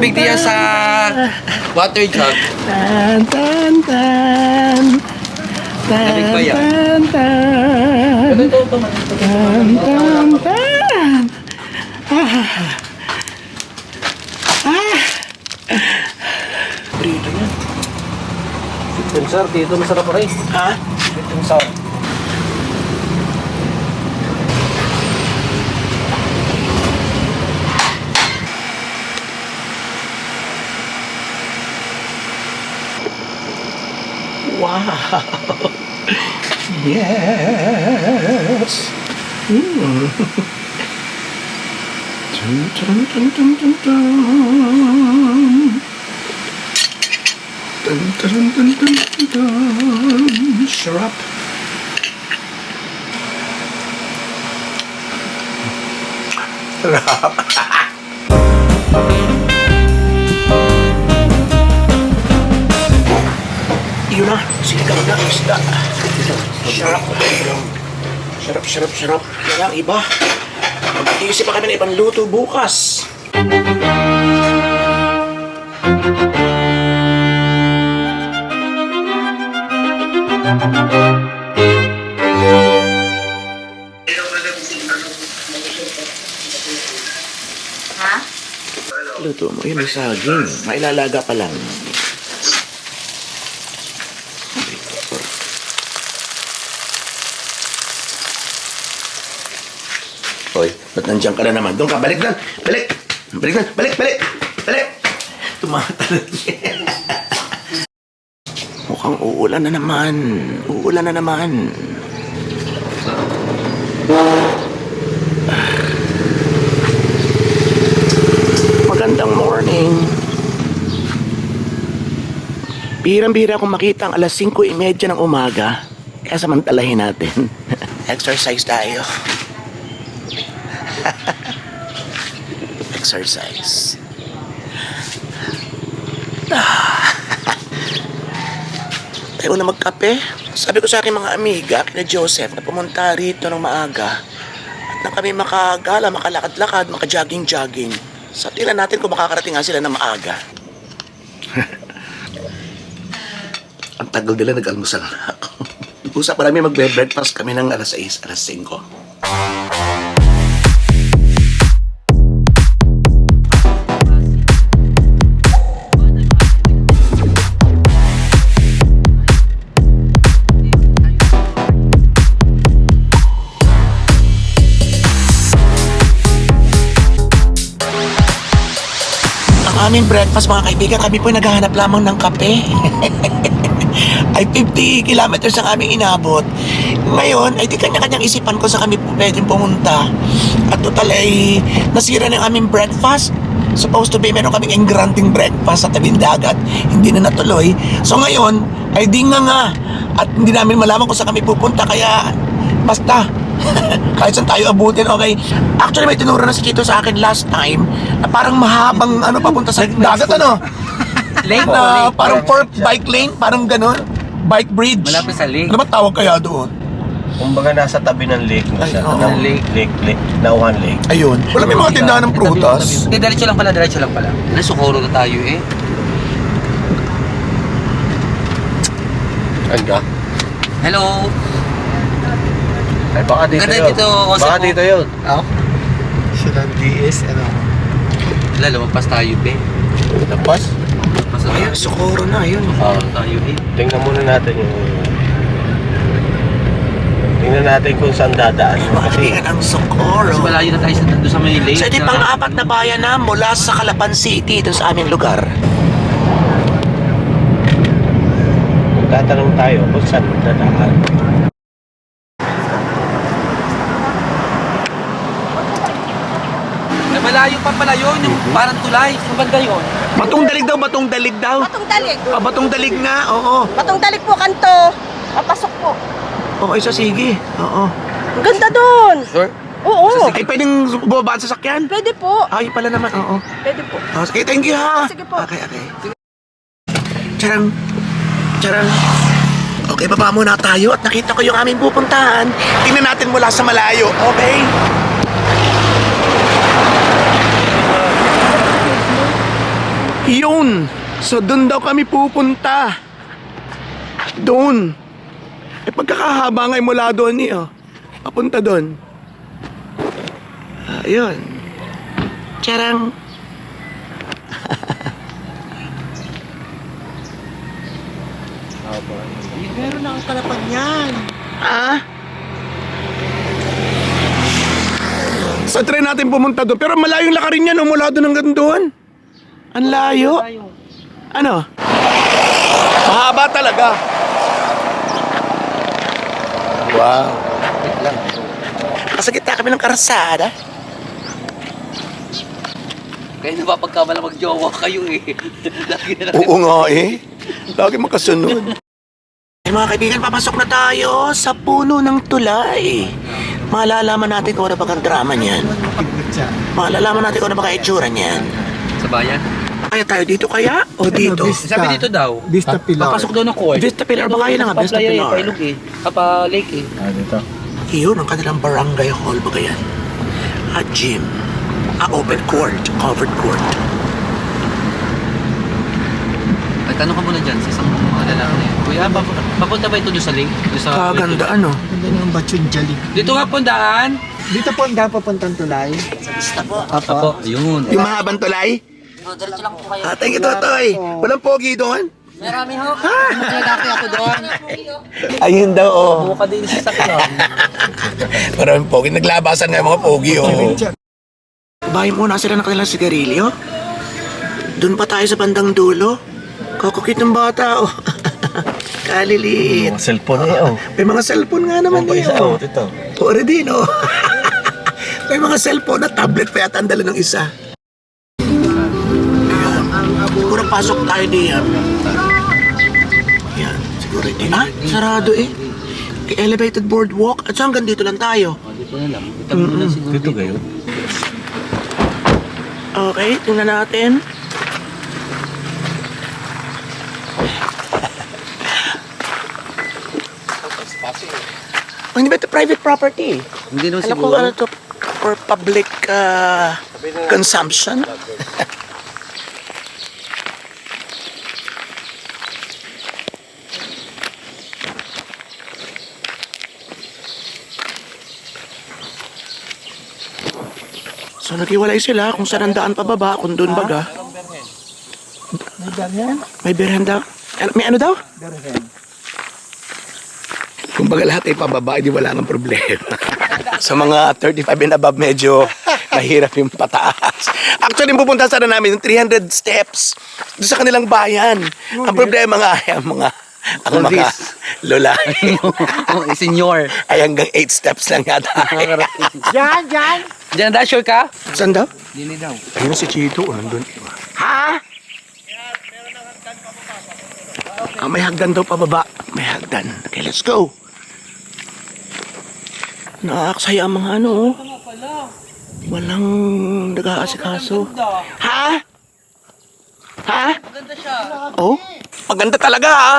tubig diyan sa water jug. Tan, tan, tan. Tan, tan, tan. Tan, tan, tan. Ah. Ah. Prito yan. Sweet and sour, dito masarap pa rin. Ha? Sweet and sour. Yes. Mm. Dun, dun, dun, dun, dun, dun. Dun, dun, dun, dun, dun, dun. Syrup. Sarap. Yun isda. Sarap. Sarap, sarap, sarap. Yan ang iba. Mag-iisip pa kami ng ibang luto bukas. Luto mo, yun may saging. Mailalaga pa lang. Ba't nandiyan ka na naman? Doon ka, balik na! Balik! Balik na! Balik! Balik! Balik! Tumatalon. Mukhang uulan na naman. Uulan na naman. Magandang morning. Bihirang-bihira akong makita ang alas 5.30 ng umaga. Kaya samantalahin natin. Exercise tayo. Exercise. Ah. Tayo na magkape. Sabi ko sa aking mga amiga, kina Joseph, na pumunta rito ng maaga. At na kami makagala, makalakad-lakad, makajogging-jogging. Sa tingnan natin kung makakarating nga sila na maaga. Ang tagal nila nag-almusal na ako. Usap pa namin magbe-breakfast kami ng alas 6, alas 5. Aming breakfast mga kaibigan, kami po naghahanap lamang ng kape. ay 50 kilometers ang aming inabot. Ngayon, ay di kanya-kanyang isipan ko sa kami po pwedeng pumunta. At total ay nasira ng aming breakfast. Supposed to be meron kaming engranting breakfast sa tabing dagat. Hindi na natuloy. So ngayon, ay di nga nga. At hindi namin malaman kung saan kami pupunta. Kaya basta, kahit saan tayo abutin, okay? Actually, may tinuro na si Chito sa akin last time na parang mahabang ano papunta sa dagat, ano? Lake Na parang for bike lane, parang ganun. Bike bridge. Malapit sa lake. Ano ba tawag kaya doon? Kumbaga nasa tabi ng lake na Ay, siya. oo. Ng lake, lake, lake. Nauhan lake. Ayun. Wala may mga tindahan ng prutas. Hindi, diretso lang pala, diretso lang pala. Nasukoro na tayo eh. Anga? Hello! Ay, baka dito Ganda yun. dito, Jose Baka po. dito yun. Oh? Silang DS, ano? Wala, lumampas tayo be. Tapos, Mas Ayun, Socorro na, ayun. Oh, tayo eh. tingnan muna natin yung... Tingnan natin kung saan dadaan. Kasi, Yan ang Socorro. Mas malayo na tayo sa, doon sa may lake. So, ito yung na- pang-apat na bayan na mula sa Calapan City, ito sa aming lugar. tatanong tayo kung saan dadaan. Malayo pa pala yun, yung parang tulay. Sa banda yun. Batong dalig daw, batong dalig daw. Batong dalig. Ah, batong dalig nga, oo. Batong dalig po kanto. Papasok po. Okay, so sige. Oo. Ang ganda doon. Sure? Oo. Ay, pwedeng bumaba sa sakyan? Pwede po. Ay, pala naman, oo. Pwede po. Oh, sige, thank you ha. Sige po. Okay, okay. Charang. Charang. Okay, baba muna tayo at nakita ko yung aming pupuntahan. Tingnan natin mula sa malayo, okay? Doon. So doon daw kami pupunta. Doon. Eh pagkakahaba nga mula doon eh, oh. Papunta doon. Ayun. Charang. Meron na ang kalapag niyan. Ah? Sa try natin pumunta doon. Pero malayong lakarin yan, oh, mula doon hanggang doon. Ang layo. Ano? Mahaba talaga. Wow. Nasa gitna kami ng karasada. Kaya napapagkamala mag-jowa kayo eh. Lagi na lang. Oo nga eh. Lagi makasunod. Ay mga kaibigan, papasok na tayo sa puno ng tulay. Malalaman natin kung ano ba ang drama niyan. Malalaman natin kung ano ba ang itsura niyan. Sa bayan? Kaya tayo dito kaya? O dito? Vista. Sabi dito daw. Vista Pilar. Papasok daw ng court. Vista Pilar ba kaya na nga? Vista Pilar. Pailog eh. Kapa lake eh. Ah, dito. Iyon ang kanilang barangay hall ba kaya? A gym. A open court. Covered court. Ay, tanong ka muna dyan sa isang mga lalaki. Kuya, pap- papunta ba ito doon sa lake? Doon sa Kaganda ano? Ganda ng Bachun Jalik. Dito nga po ang daan. Dito po ang daan papuntang tulay. Apo. Yun. Yung mahabang tulay? Ah, thank you, Totoy. Walang pogi doon? Marami ho. Lalaki ako doon. Ayun daw, oh. Buka din sa sakyan. Maraming pogi. Naglabasan nga yung mga pogi, oh. Bahay muna sila ng kanilang sigarilyo. Doon pa tayo sa bandang dulo. Kakukit ng bata, oh. Kaliliit. Mga cellphone eh, oh. May mga cellphone nga naman eh, isa, oh. oh. Dito. Pore din, oh. May mga cellphone na tablet pa yata ang dala ng isa. Siguro pasok tayo diyan. Yan. Siguro hindi. Ah, sarado eh. Elevated boardwalk. At so hanggang dito lang tayo. Dito na lang. Ito muna siguro. Dito kayo. Okay, tingnan natin. Oh, hindi ba ito private property? Hindi naman Alam ko siguro. ano to for public uh, consumption. naghiwalay sila kung saan ang daan pababa, kung doon baga. May ganyan? May daw. Ano- May ano daw? Berhen. Kung baga lahat ay pababa, hindi wala nang problema. Sa mga 35 and above, medyo mahirap yung pataas. Actually, pupunta sana namin yung 300 steps doon sa kanilang bayan. Ang problema nga ay ang mga ang mga this. lola oh, senior. ay hanggang 8 steps lang yata. Diyan, diyan! Diyan na sure ka? Saan daw? Dili daw. Ayun si Chito, oh, nandun. Ha? Ah, may hagdan daw pababa. May hagdan. Okay, let's go. Nakakaksaya ang mga ano, oh. Walang nag-aasikaso. Ha? Ha? Maganda siya. Oh? Maganda talaga, ha?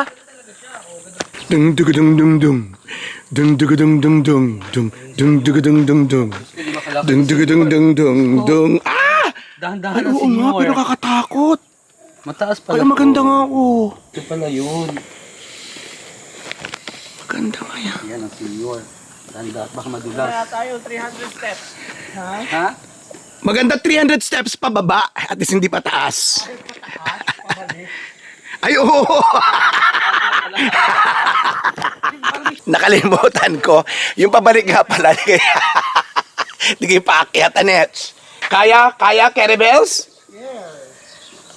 Dung dung dung dung dung. Dung dung dung dung dung. Dung dung dung dung dung dung. Dung dung dung dung dung dung. Ah! Dahan-dahan Ay, oo nga, pero nakakatakot. Mataas pala. Ay, maganda nga ako. Ito pala yun. Maganda nga yan. Yan ang senior. Tanda, baka madulas. tayo 300 steps. Ha? Ha? Maganda 300 steps pababa. At least hindi pa taas. Ay, oo. Nakalimutan ko. Yung pabalik nga pala. Hindi kayo paakyat, Anets. Kaya? Kaya, Caribels?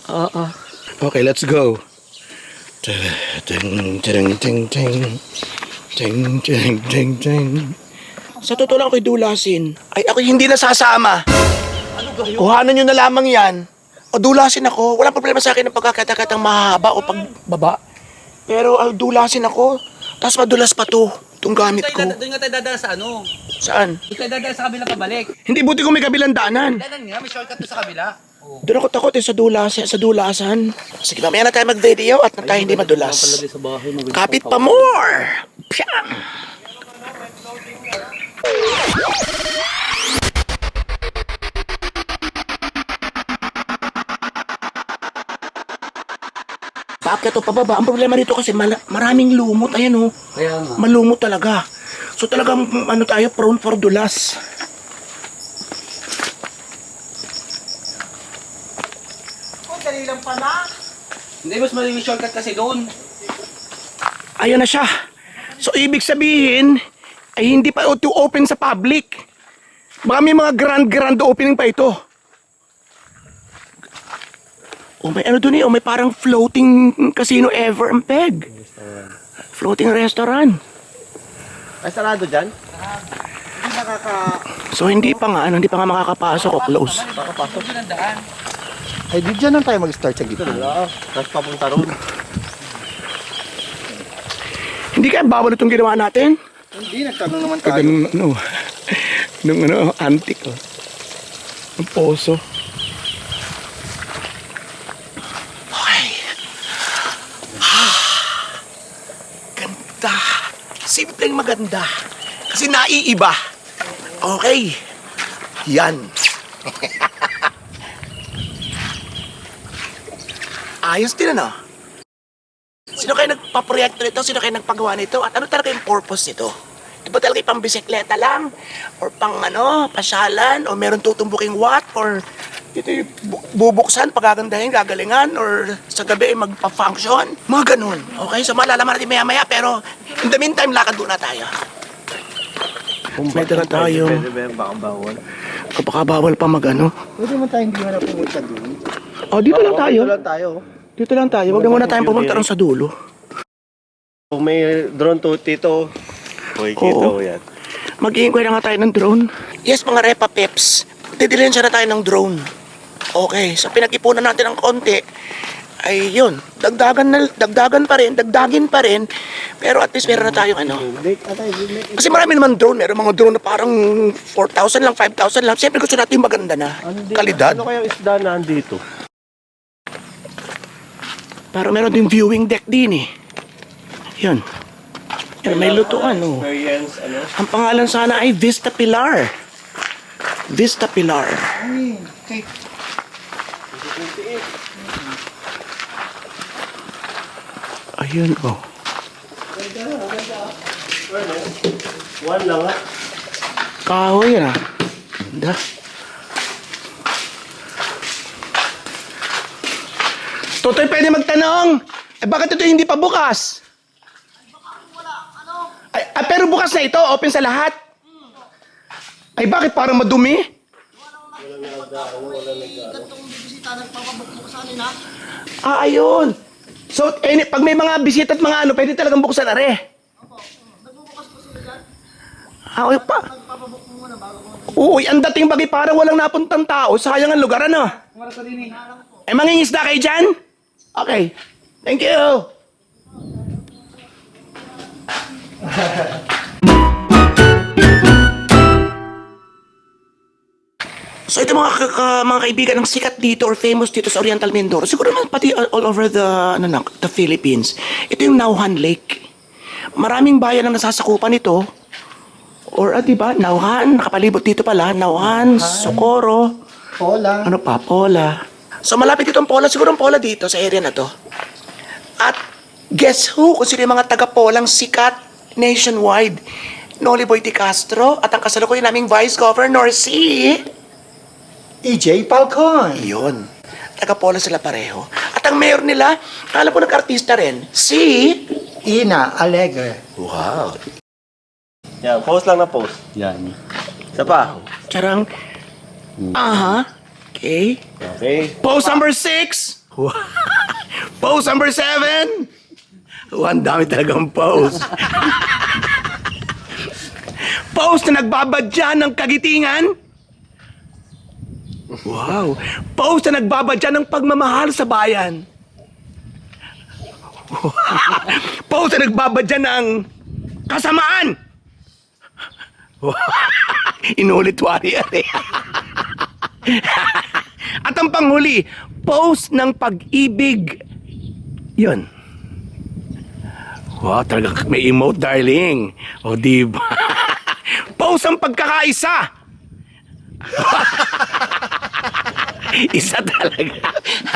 Oo. Okay, let's go. Ting, ting, ting, ting. Ting, ting, ting, ting. Sa totoo lang ako'y dulasin. Ay, ako hindi nasasama. Kuhanan nyo na lamang yan. O dulasin ako. Walang problema sa akin ng pagkakatakatang mahaba o pagbaba. Pero ah, dulasin ako. Tapos madulas pa to. Itong gamit ko. Doon nga tayo dadaan sa ano? Saan? Doon tayo dadaan sa kabila pabalik. Hindi buti kung may kabilang daanan. Dadan nga, may shortcut to sa kabila. Doon ako takot eh, sa dulasan, sa dulasan. Sige, mamaya na tayo mag-video at na tayo hindi madulas. Kapit pa more! Piyang! Paakyat o pababa. Ang problema dito kasi mala- maraming lumot. Ayan oh. Kaya nga. Malumot talaga. So talagang mm, ano tayo, prone for dulas. Oh, dali lang pala. Hindi, mas mali yung shortcut kasi doon. Ayan na siya. So ibig sabihin, ay hindi pa ito open sa public. Baka may mga grand grand opening pa ito. O may ano doon eh, o may parang floating casino ever ang peg. Floating restaurant. Ay, sarado dyan? Hindi nakaka... So hindi pa nga, ano, hindi pa nga makakapasok o close. Doon ang daan. Ay, di dyan lang tayo mag-start sa gitna. Wala. Tapos papunta ron. Hindi kaya bawal itong ginawa natin? Hindi, nagtanong naman Ito tayo. nung ano, nung ano, antique oh. Ang poso. Okay. Ganda. Maganda. Kasi naiiba. Okay. Yan. Ayos din ano? Sino kayo nagpa-proyekto nito? Sino kayo nagpagawa nito? At ano talaga yung purpose nito? Ito ba talaga yung pang bisikleta lang? Or pang ano, pasyalan? O meron tutumbuking what? Or ito yung bu- bubuksan, pagagandahin, gagalingan? Or sa gabi ay magpa-function? Mga ganun. Okay, so malalaman natin maya-maya. Pero in the meantime, lakad muna tayo. May dala tayo. Pwede ba yung baka bawal? Kapag bawal pa mag ano. Pwede mo tayo hindi mo na pumunta doon. O, dito lang tayo. Dito lang tayo. Dito lang tayo. Huwag na muna tayong pumunta ron sa dulo. Kung may drone to, tito. Uy, Oo. kito yan. Mag-iinquire na nga tayo ng drone. Yes, mga repa peps. Didilensya na tayo ng drone. Okay, so pinag-ipunan natin ng konti. Ay, yun. Dagdagan, na, dagdagan pa rin, dagdagin pa rin. Pero at least meron na tayong ano. Kasi marami naman drone. Meron mga drone na parang 4,000 lang, 5,000 lang. Siyempre gusto natin yung maganda na. Kalidad. Ano kaya isda na andito? Pero meron din viewing deck din eh. Yun. Yan, may lutuan oh. Ano? Ang pangalan sana ay Vista Pilar. Vista Pilar. Ay, okay. Ayun oh. One lang ah. Kahoy ah. Ganda. Totoy, pwede magtanong. Eh, bakit ito hindi pa bukas? Ay, ah, pero bukas na ito, open sa lahat. Ay, bakit parang madumi? Ah, ayun. So, eh, pag may mga bisita at mga ano, pwede talagang buksan na rin. Ah, okay pa. Uy, ang dating bagay parang walang napuntang tao. Sayang ang lugar, ano? Eh, mangingisda kayo dyan? Okay. Thank you. So ito mga, ka- ka- mga kaibigan ng sikat dito or famous dito sa Oriental Mindoro. Siguro naman pati all, all over the, ano na, the Philippines. Ito yung Nauhan Lake. Maraming bayan ang nasasakupan nito. Or, ah, di ba, Nauhan, nakapalibot dito pala, Nauhan, Socorro, Hola. ano pa, Pola. So malapit dito ang Pola, siguro ang Pola dito sa area na to. At guess who? Kung sino yung mga taga-Polang sikat nationwide. Noli Boy Di Castro at ang kasalukuyan naming Vice Governor si... EJ Falcon. Yun. Taga-Pola sila pareho. At ang mayor nila, alam ko nag-artista rin, si... Ina Alegre. Wow. Yan, post lang na post. Yan. Isa pa. Charang... Aha. Okay. Okay. Post number six. post number seven. Oh, ang dami talagang post. post na nagbabadya ng kagitingan. Wow. Post na nagbabadya ng pagmamahal sa bayan. post na nagbabadya ng kasamaan. Inulit warrior. At ang panghuli, post ng pag-ibig. Yun. Wow, talagang may emote, darling. O, di ba? post ang pagkakaisa. isa talaga.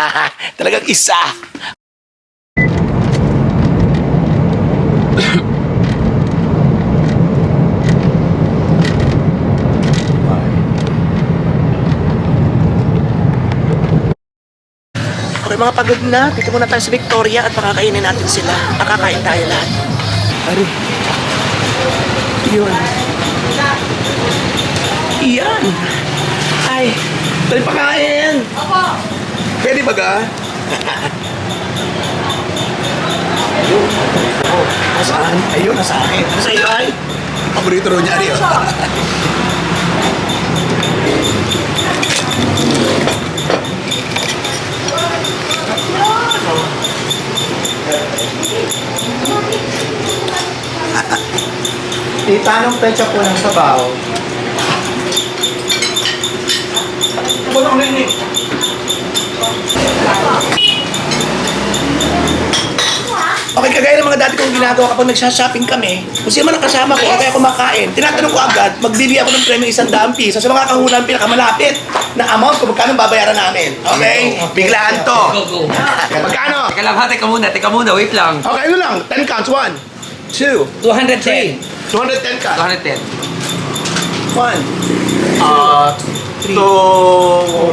Talagang isa. Okay mga pagod na, dito muna tayo sa Victoria at pakakainin natin sila. Pakakain tayo lahat. Ari. Yun. Iyan. Ay dali pakain. Pwede ba ga? Ayun. Nasaan? Ayun, nasa akin. Nasa iyo ay? Paborito ro niya, Ari. oh. Tita, anong pecha po ng sabaw? Na yun eh. Okay, kagaya ng mga dati kong ginagawa kapag nagsha-shopping kami, kung sino man ang kasama ko, kaya kumakain, tinatanong ko agad, magbibigay ako ng premyo isang daang piso sa mga kahulang pinakamalapit na amount kung magkano babayaran namin. Okay? Biglaan to. Go, go. Magkano? Teka lang ha, teka muna, teka muna, wait lang. Okay, ano lang? 10 counts. 1, 2, 210. 210 counts. 210. 1, Uh, to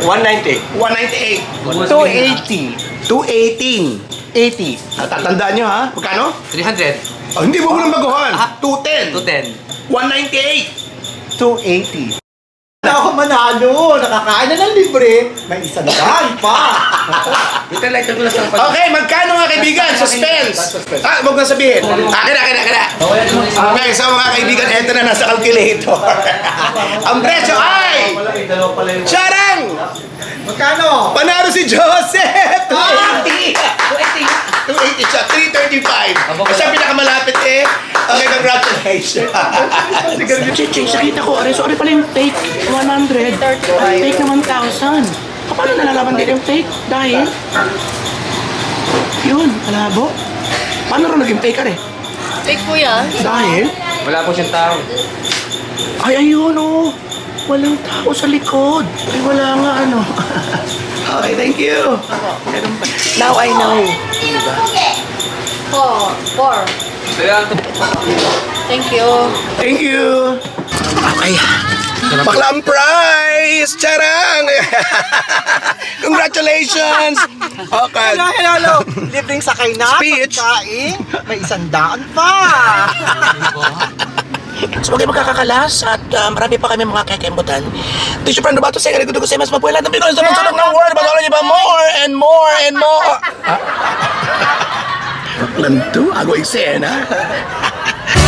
190. 198, 280. 218. 80. Ah, tatandaan nyo ha? Magkano? 300. Oh, hindi mo mo nang baguhan. Ah. 210. 210. 198. 280. Na ako manalo. Nakakain na ng libre. May isang daan pa. Dito lang, ito lang sa Okay, magkano nga kaibigan? Suspense! Ah, huwag na sabihin. Akin na, akin na, akin na. Okay, so mga kaibigan, eto na nasa calculator. Ang presyo ay... Charang! Magkano? Panalo si Joseph! 280! 280 siya, 335. O siya pinakamalapit eh. Okay, congratulations. Chichi, nakita ko, Ari, sorry pala yung fake 100. Ang fake na 1,000. Paano nalalaman din yung fake? Dahil? Yun, malabo. Paano rin naging fake, Ari? Fake po yan. Dahil? Wala po siyang tao. Ay, ayun oh. Walang tao sa likod. Ay, wala nga ano. okay, thank you. Pa. Now I know. Diba? Four. Four. Thank you. Thank you. Okay. Baklang prize! Charang! Congratulations! Okay. Hello, hello, hello. Libreng sakay na. Speech. Pagkain. May isang daan pa. So, okay, magkakakalas at uh, marami pa kami mga kekembutan. Tissue friend, bato sa ikari ko sa mas mapuela ng Pinoy sa mga ng world, but already ba more and more and more. Lanto, ako eksena.